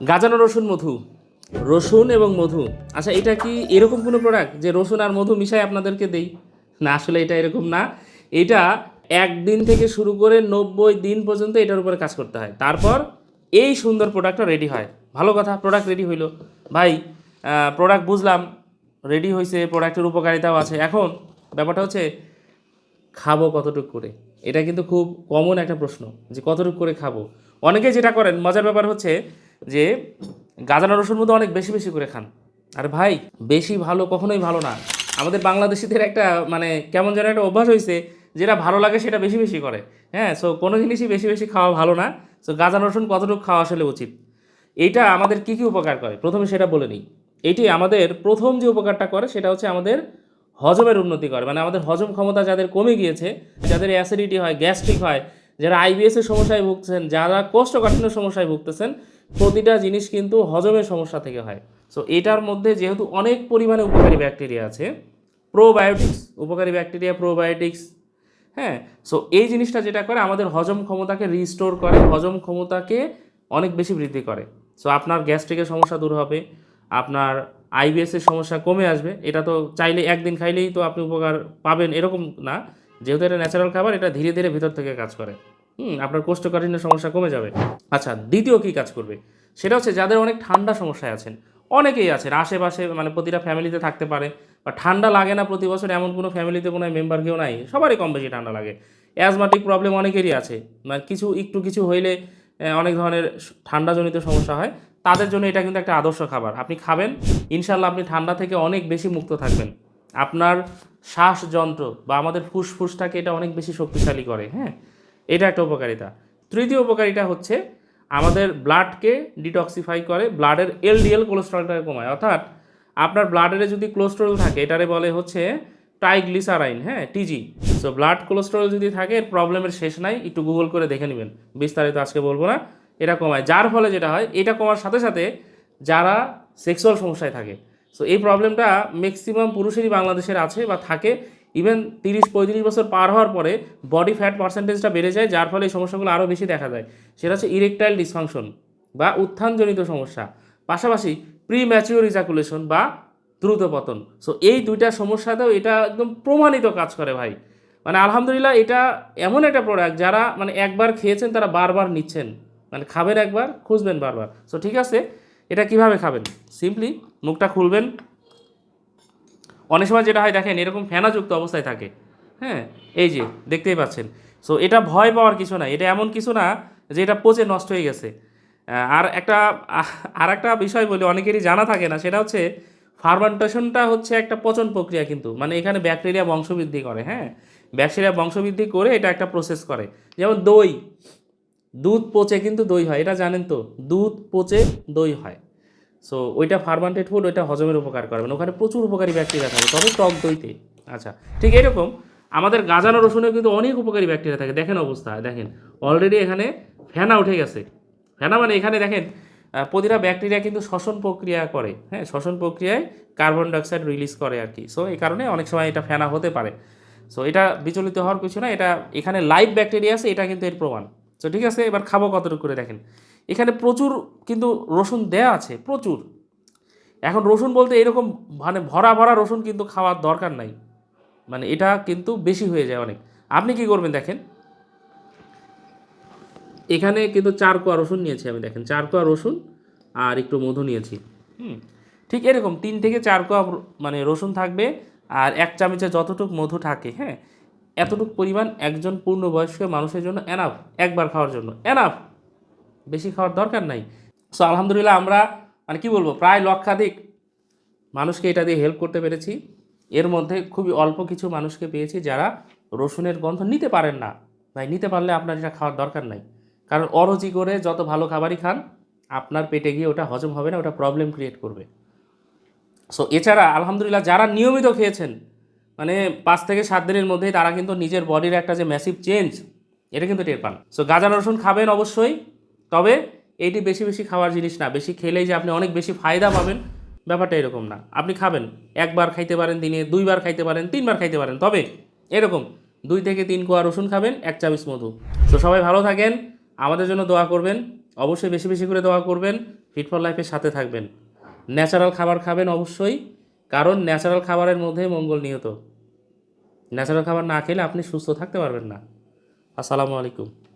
গাজানো রসুন মধু। রসুন এবং মধু। আচ্ছা এটা কি এরকম কোনো প্রোডাক্ট যে রসুন আর মধু মিশাই আপনাদেরকে দেই? না, আসলে এটা এরকম না। এটা একদিন থেকে শুরু করে নব্বই দিন পর্যন্ত এটার উপরে কাজ করতে হয়। তারপর এই সুন্দর প্রোডাক্টটা রেডি হয়। ভালো কথা প্রোডাক্ট রেডি হইল। ভাই প্রোডাক্ট বুঝলাম রেডি হয়েছে প্রোডাক্টের উপকারিতাও আছে। এখন ব্যাপারটা হচ্ছে, খাব কতটুকু করে? এটা কিন্তু খুব কমন একটা প্রশ্ন যে কতটুকু করে খাব? অনেকে যেটা করেন, মজার ব্যাপার হচ্ছে যে গাজানো রসুন মধ্যে অনেক বেশি বেশি করে খান। আর ভাই, বেশি ভালো কখনোই ভালো না। আমাদের বাংলাদেশিদের একটা মানে কেমন যেন একটা অভ্যাস হয়েছে, যেটা ভালো লাগে সেটা বেশি বেশি করে। হ্যাঁ সো কোনো জিনিসই বেশি বেশি খাওয়া ভালো না। সো গাজানো রসুন কতটুকু খাওয়া আসলে উচিত? এইটা আমাদের কি কি উপকার করে? প্রথমে সেটা বলে নিই। এইটি আমাদের প্রথম যে উপকারটা করে, সেটা হচ্ছে আমাদের হজমের উন্নতি করে। মানে আমাদের হজম ক্ষমতা যাদের কমে গিয়েছে, যাদের অ্যাসিডিটি হয় গ্যাস্ট্রিক হয়, যারা আইবিএসের সমস্যায় ভুগছেন, যারা কোষ্ঠকাঠিন্য সমস্যায় ভুগতেছেন প্রতিটা জিনিস কিন্তু হজমের সমস্যা থেকে হয়। সো এটার মধ্যে যেহেতু অনেক পরিমাণে উপকারী ব্যাকটেরিয়া আছে প্রোবায়োটিক্স উপকারী ব্যাকটেরিয়া প্রোবায়োটিক্স হ্যাঁ? সো এই জিনিসটা যেটা করে, আমাদের হজম ক্ষমতাকে রিস্টোর করে, হজম ক্ষমতাকে অনেক বেশি বৃদ্ধি করে। সো আপনার গ্যাস্ট্রিকের সমস্যা দূর হবে, আপনার আইবিএসের সমস্যা কমে আসবে, এটা তো চাইলে একদিন খাইলেই তো আপনি উপকার পাবেন, এরকম না। যেহেতু এটা ন্যাচারাল খাবার, এটা ধীরে ধীরে ভিতর থেকে কাজ করে। হুম, আপনার কোষ্ঠকাঠিন্য সমস্যা কমে যাবে। আচ্ছা দ্বিতীয় কী কাজ করবে? সেটা হচ্ছে যাদের অনেক ঠান্ডা সমস্যায় আছেন, অনেকেই আছেন, আশেপাশে মানে প্রতিটা ফ্যামিলিতে থাকতে পারে, বা ঠান্ডা লাগে না প্রতি বছর, এমন কোনো ফ্যামিলিতে কোনো মেম্বার কেউ নাই, সবারই কম বেশি ঠান্ডা লাগে। অ্যাজমাটিক প্রবলেম অনেকেরই আছে মানে কিছু, একটু কিছু হইলে অনেক ধরনের ঠান্ডাজনিত সমস্যা হয়, তাদের জন্য এটা কিন্তু একটা আদর্শ খাবার। আপনি খাবেন ইনশাল্লাহ আপনি ঠান্ডা থেকে অনেক বেশি মুক্ত থাকবেন। আপনার শ্বাসযন্ত্র বা আমাদের ফুসফুসটাকে এটা অনেক বেশি শক্তিশালী করে হ্যাঁ? এটা একটা উপকারিতা। তৃতীয় উপকারিতা হচ্ছে আমাদের ব্লাডকে ডিটক্সিফাই করে, ব্লাডের এলডিএল কোলেস্ট্রলটাকে কমায়। অর্থাৎ আপনার ব্লাডের যদি কোলেস্ট্রল থাকে, এটারে বলে হচ্ছে ট্রাইগ্লিসারাইন হ্যাঁ টিজি সো ব্লাড কোলেস্ট্রল যদি থাকে, এর প্রবলেমের শেষ নাই। একটু গুগল করে দেখে নেবেন। বিস্তারিত আজকে বলব না। এটা কমায়। যার ফলে যেটা হয়, এটা কমার সাথে সাথে যারা সেক্সুয়াল সমস্যায় থাকে সো এই প্রবলেমটা ম্যাক্সিমাম পুরুষেরই বাংলাদেশের আছে বা থাকে। ইভেন তিরিশ, পঁয়ত্রিশ বছর পার হওয়ার পরে বডি ফ্যাট পার্সেন্টেজটা বেড়ে যায়, যার ফলে এই সমস্যাগুলো আরও বেশি দেখা যায় সেটা হচ্ছে ইরেকটাইল ডিসফাংশন বা উত্থানজনিত সমস্যা। পাশাপাশি প্রি ম্যাচিওর ইজাকুলেশন বা দ্রুত পতন সো এই দুইটা সমস্যাতেও এটা একদম প্রমাণিত কাজ করে ভাই। মানে আলহামদুলিল্লাহ এটা এমন একটা প্রোডাক্ট যারা মানে একবার খেয়েছেন, তারা বারবার নিচ্ছেন। মানে খাবেন একবার, খুঁজবেন বারবার। সো ঠিক আছে, এটা কীভাবে খাবেন? সিম্পলি মুখটা খুলবেন অনেক সময় যেটা হয়, দেখেন এরকম ফেনাযুক্ত অবস্থায় থাকে। হ্যাঁ এই যে, দেখতেই পাচ্ছেন। সো এটা ভয় পাওয়ার কিছু না। এটা এমন কিছু না যে এটা পচে নষ্ট হয়ে গেছে। আর একটা আর একটা বিষয় বলি, অনেকেরই জানা থাকে না, সেটা হচ্ছে ফার্মেন্টেশনটা হচ্ছে একটা পচন প্রক্রিয়া কিন্তু। মানে এখানে ব্যাকটেরিয়া বংশবৃদ্ধি করে হ্যাঁ? ব্যাকটেরিয়া বংশবৃদ্ধি করে এটা একটা প্রসেস করে। যেমন দই, দুধ পচে কিন্তু দই হয়। এটা জানেন তো? দুধ পচে দই হয়। সো ওইটা ফার্মান্টেড ফুড ওইটা হজমের উপকার করে। মানে ওখানে প্রচুর উপকারী ব্যাকটেরিয়া থাকে, তবে টক দইতে। আচ্ছা ঠিক এরকম আমাদের গাজানো রসুনে কিন্তু অনেক উপকারী ব্যাকটেরিয়া থাকে। দেখেন অবস্থা, দেখেন। অলরেডি এখানে ফেনা উঠে গেছে। ফেনা মানে এখানে দেখেন প্রতিটা ব্যাকটেরিয়া কিন্তু শ্বসন প্রক্রিয়া করে। হ্যাঁ শ্বসন প্রক্রিয়ায় কার্বন ডাইঅক্সাইড রিলিজ করে আর কি। সো এই কারণে অনেক সময় এটা ফেনা হতে পারে। সো এটা বিচলিত হওয়ার কিছু না, এটা এখানে লাইভ ব্যাকটেরিয়া আছে, এটা কিন্তু এর প্রমাণ। তো ঠিক আছে, এবার খাব কতটুকু করে দেখেন। এখানে প্রচুর কিন্তু রসুন দেয়া আছে, প্রচুর। এখন রসুন বলতে এরকম মানে ভরা ভরা রসুন কিন্তু খাওয়ার দরকার নাই। মানে এটা কিন্তু বেশি হয়ে যায় অনেক। আপনি কি করবেন দেখেন? এখানে কিন্তু চার কোয়া রসুন নিয়েছি আমি দেখেন, চার কোয়া রসুন আর একটু মধু নিয়েছি। হুম, ঠিক এরকম তিন থেকে চার কোয়া মানে রসুন থাকবে আর এক চামচে যতটুক মধু থাকে হ্যাঁ এতটুক পরিমাণ একজন পূর্ণবয়স্ক মানুষের জন্য এনাফ একবার খাওয়ার জন্য এনাফ বেশি খাওয়ার দরকার নাই। সো আলহামদুলিল্লাহ আমরা মানে কি বলব, প্রায় লক্ষাধিক মানুষকে এটা দিয়ে হেল্প করতে পেরেছি। এর মধ্যে খুবই অল্প কিছু মানুষকে পেয়েছি যারা রসুনের গন্ধ নিতে পারেন না। ভাই নিতে পারলে আপনার এটা খাওয়ার দরকার নাই। কারণ অরুচি করে যত ভালো খাবারই খান, আপনার পেটে গিয়ে ওটা হজম হবে না, ওটা প্রবলেম ক্রিয়েট করবে। সো এছাড়া আলহামদুলিল্লাহ যারা নিয়মিত খেয়েছেন মানে পাঁচ থেকে সাত দিনের মধ্যেই তারা কিন্তু নিজের বডির একটা যে ম্যাসিভ চেঞ্জ এটা কিন্তু টের পান। সো গাজা রসুন খাবেন অবশ্যই, তবে এইটি বেশি বেশি খাওয়ার জিনিস না। বেশি খেলেই যে আপনি অনেক বেশি ফায়দা পাবেন, ব্যাপারটা এরকম না। আপনি খাবেন, একবার খাইতে পারেন দিনে, দুইবার খাইতে পারেন, তিনবার খাইতে পারেন, তবে এরকম দুই থেকে তিন কোয়া রসুন খাবেন, এক চামচ মধু। তো সবাই ভালো থাকেন, আমাদের জন্য দোয়া করবেন, অবশ্যই বেশি বেশি করে দোয়া করবেন ফিট ফর লাইফের সাথে থাকবেন। ন্যাচারাল খাবার খাবেন অবশ্যই, কারণ ন্যাচারাল খাবারের মধ্যে মঙ্গল নিহত। ন্যাচারাল খাবার না খেলে আপনি সুস্থ থাকতে পারবেন না। আসসালামু আলাইকুম।